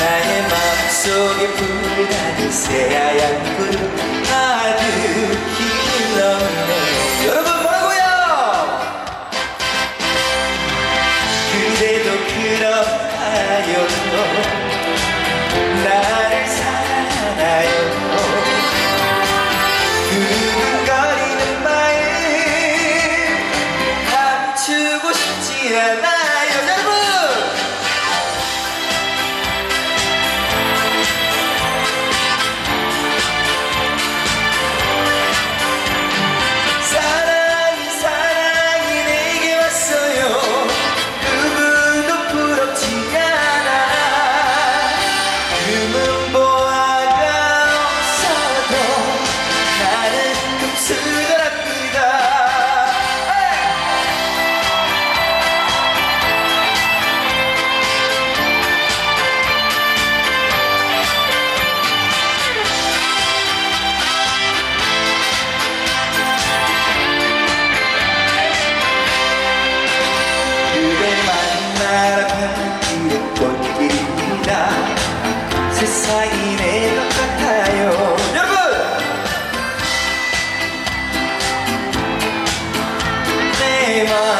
나의 마음속에 불나는 새하얀 불 아득히 흘러네 여러분 뭐라고요? 그대도 그러하여 나를 사랑하나요 그리는 마음 감추고 싶지 않아 내 마음.